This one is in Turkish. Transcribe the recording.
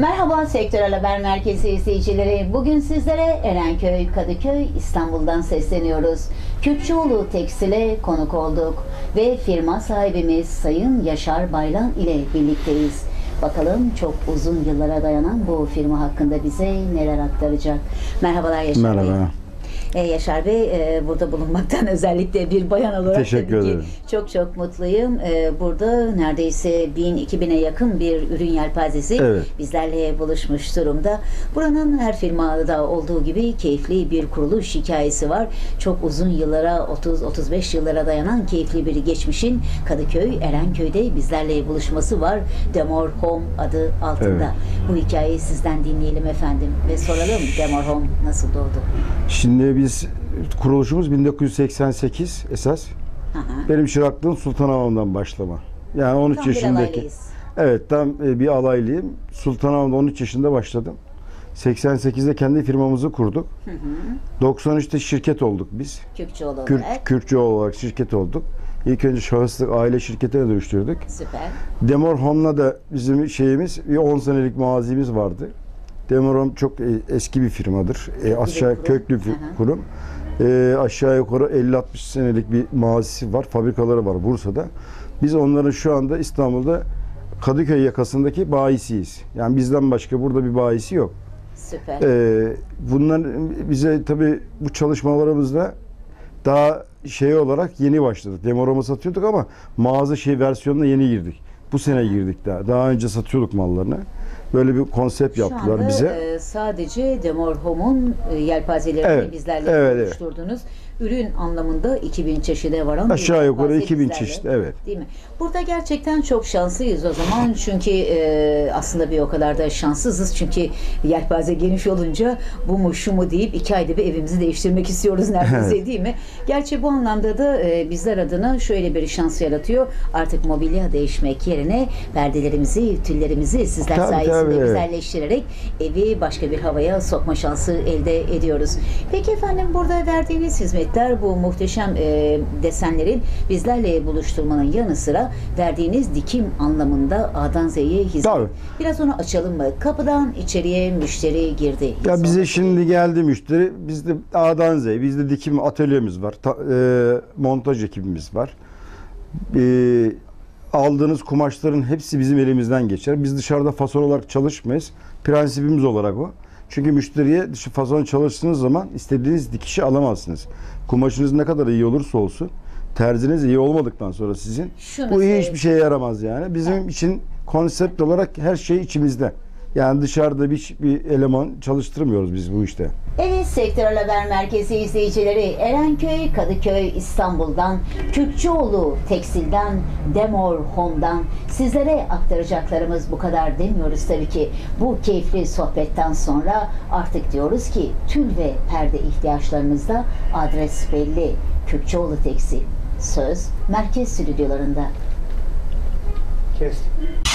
Merhaba Sektörel Haber Merkezi izleyicileri. Bugün sizlere Erenköy, Kadıköy, İstanbul'dan sesleniyoruz. Kürkçüoğlu Tekstil'e konuk olduk ve firma sahibimiz Sayın Yaşar Baylan ile birlikteyiz. Bakalım çok uzun yıllara dayanan bu firma hakkında bize neler aktaracak. Merhabalar Yaşar Bey. Ee, Yaşar Bey e, burada bulunmaktan özellikle bir bayan olarak Teşekkür tabii ki ederim. çok çok mutluyum. Ee, burada neredeyse 1000-2000'e yakın bir ürün yelpazesi Evet. bizlerle buluşmuş durumda. Buranın her firmada olduğu gibi keyifli bir kuruluş hikayesi var. Çok uzun yıllara 30-35 yıllara dayanan keyifli bir geçmişin Kadıköy, Erenköy'de bizlerle buluşması var. Demor Home adı altında. Evet. Bu hikayeyi sizden dinleyelim efendim ve soralım Demor Home nasıl doğdu? Şimdi biz kuruluşumuz 1988 esas. Aha. Benim çıraklığım Sultanahmet'ten başlama. Yani 13 Tam yaşındaki. Evet tam e, bir alaylıyım. Sultanahmet'te 13 yaşında başladım. 88'de kendi firmamızı kurduk. 93'te şirket olduk biz. Kürk, olarak. Kürkçü olarak şirket olduk. İlk önce şahıslık aile şirketine dönüştürdük. Süper. Demor Home'la da bizim şeyimiz bir 10 senelik mazimiz vardı. Demor Home çok e, eski bir firmadır. E, aşağı kurum. köklü bir kurum. E, aşağı yukarı 50-60 senelik bir mazisi var. Fabrikaları var Bursa'da. Biz onların şu anda İstanbul'da Kadıköy yakasındaki bayisiyiz. Yani bizden başka burada bir bayisi yok. Süper. Ee, bunlar bize tabii bu çalışmalarımızda daha şey olarak yeni başladık. Demorama satıyorduk ama mağaza şey versiyonuna yeni girdik. Bu sene girdik daha. Daha önce satıyorduk mallarını. Böyle bir konsept Şu yaptılar anda bize. e, sadece Demor Home'un e, yelpazelerini Evet, bizlerle evet, evet. Ürün anlamında 2000 çeşide varan bir Aşağı yukarı yelpaze 2000 bizlerle. çeşit evet. Değil mi? Burada gerçekten çok şanslıyız o zaman. Çünkü e, aslında bir o kadar da şanssızız. Çünkü yelpaze geniş olunca bu mu şu mu deyip iki ayda bir evimizi değiştirmek istiyoruz neredeyse değil mi? Gerçi bu anlamda da e, bizler adına şöyle bir şans yaratıyor. Artık mobilya değişmek yerine perdelerimizi, tüllerimizi sizler Tabii, sayesinde tabii, güzelleştirerek evi başka bir havaya sokma şansı elde ediyoruz. Peki efendim burada verdiğiniz hizmetler bu muhteşem e, desenlerin bizlerle buluşturmanın yanı sıra verdiğiniz dikim anlamında A'dan Z'ye hizmet. Tabii. Biraz onu açalım mı? Kapıdan içeriye müşteri girdi. Ya bize şimdi geldi müşteri. Bizde A'dan Z'ye, bizde dikim atölyemiz var. ta- e, montaj ekibimiz var. E, aldığınız kumaşların hepsi bizim elimizden geçer. Biz dışarıda fason olarak çalışmayız. Prensibimiz olarak o. Çünkü müşteriye dışı fason çalıştığınız zaman istediğiniz dikişi alamazsınız. Kumaşınız ne kadar iyi olursa olsun terziniz iyi olmadıktan sonra sizin Şunu bu iyi hiçbir şeye yaramaz yani. Bizim için konsept olarak her şey içimizde. Yani dışarıda bir, bir eleman çalıştırmıyoruz biz bu işte. Evet Sektörel Haber Merkezi izleyicileri Erenköy, Kadıköy, İstanbul'dan, Kürkçüoğlu Tekstil'den, Demor Home'dan sizlere aktaracaklarımız bu kadar demiyoruz tabii ki. Bu keyifli sohbetten sonra artık diyoruz ki tül ve perde ihtiyaçlarınızda adres belli. Kürkçüoğlu Tekstil. Söz Merkez Stüdyolarında. Kestik.